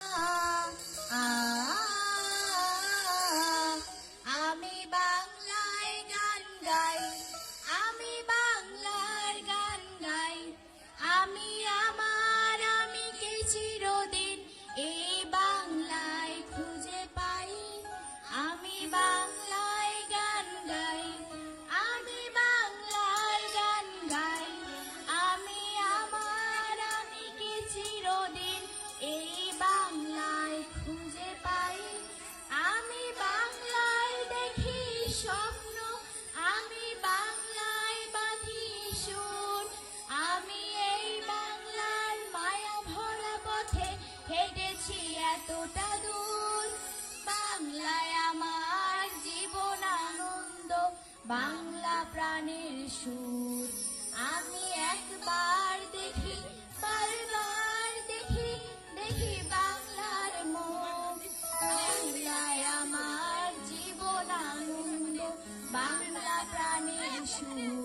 আমি এতটা দূর, বাংলায় আমার জীবন আনন্দ, বাংলা প্রাণের সুর। আমি একবার দেখি, বারবার দেখি দেখি বাংলার মন। বাংলায় আমার জীবন আনন্দ, বাংলা প্রাণের সুর।